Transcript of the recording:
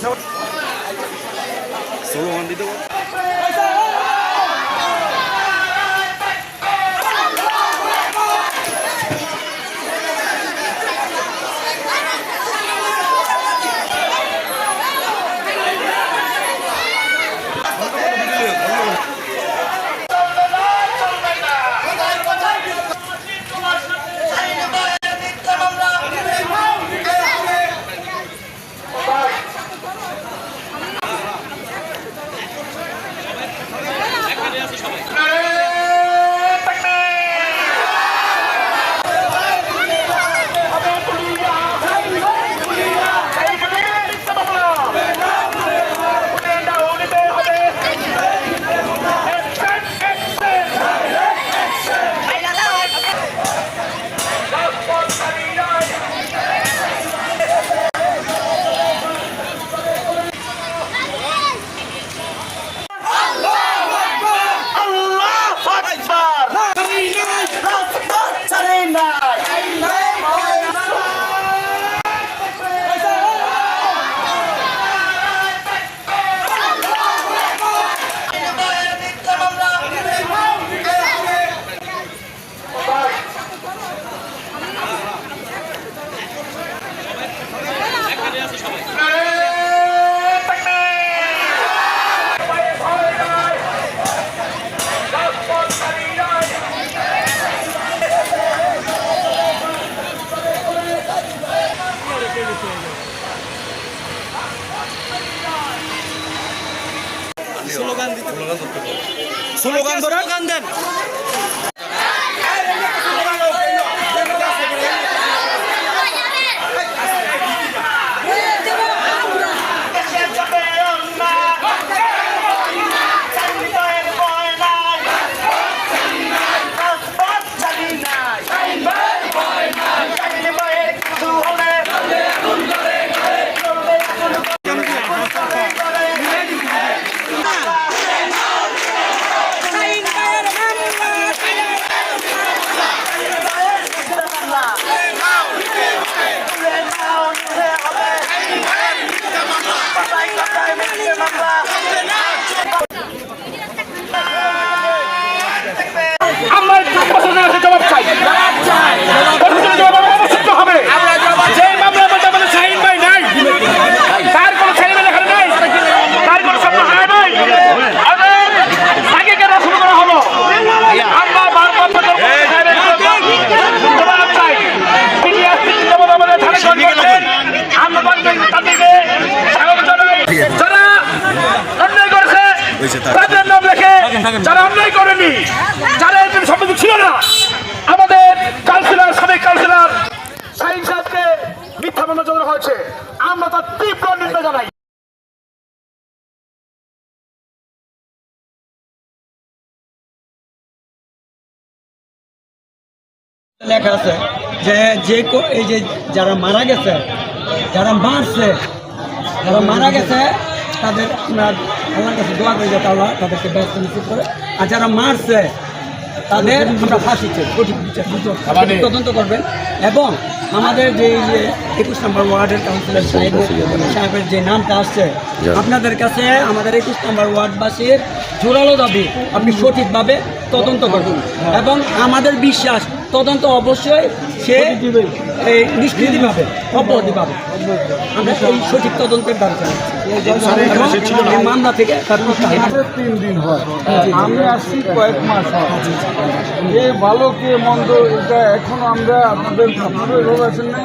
Solo one dito. Slogan দিতে slogan slogan দেন আমরা প্রশাসনের কাছে জবাব চাই প্রশাসনের জবাব অবশ্যই দিতে হবে যে মামলার মধ্যে আমাদের শাহিন ভাই নাই তার কোনো ছেলে মেয়ে এখানে নাই তার কোনো স্বপ্ন হয় নাই আমাদের তাকে কেন শুরু করা হলো আমরা ভারপ্রাপ্ত কর্মচারী সাহেবের জবাব চাই তিনি আজকে জবাব আমাদের ধারে করছেন আমরা তাদেরকে স্বাগত জানাই যারা অন্যায় করেছে তাদের নাম লেখে যারা অন্যায় করেনি যারা সম্পর্ক ছিল না আমাদের কাউন্সিলর সাবেক কাউন্সিলর সাইন সাহেবকে মিথ্যা মামলা চালানো হয়েছে। আমরা তার তীব্র নিন্দা জানাই। লেখা আছে যে যে এই যে যারা মারা গেছে যারা মারছে যারা মারা গেছে তাদের আমরা আল্লাহর কাছে দোয়া করি যাতে আল্লাহ তাদেরকে ব্যস্ত নিশ্চিত করে। আর যারা মারছে তাদের আমরা ফাঁসি চাই। বিচার তদন্ত করবেন। এবং আমাদের যে এই যে একুশ নম্বর ওয়ার্ডের কাউন্সিলর সাহেব সাহেবের যে নামটা আসছে আপনাদের কাছে আমাদের একুশ নম্বর ওয়ার্ডবাসীর জোরালো দাবি আপনি সঠিকভাবে তদন্ত করবেন। এবং আমাদের বিশ্বাস তদন্ত অবশ্যই সে এই নিষ্কৃতি পাবে অপরাধী পাবে আমরা সেই সঠিক তদন্তের দাবি জানাচ্ছি। মামলা থেকে তিন দিন হয়। আমি আসছি কয়েক মাস হয়। কে ভালো কে মন্দ এটা এখনও আমরা আপনাদের আপনাদের রোগ আছেন না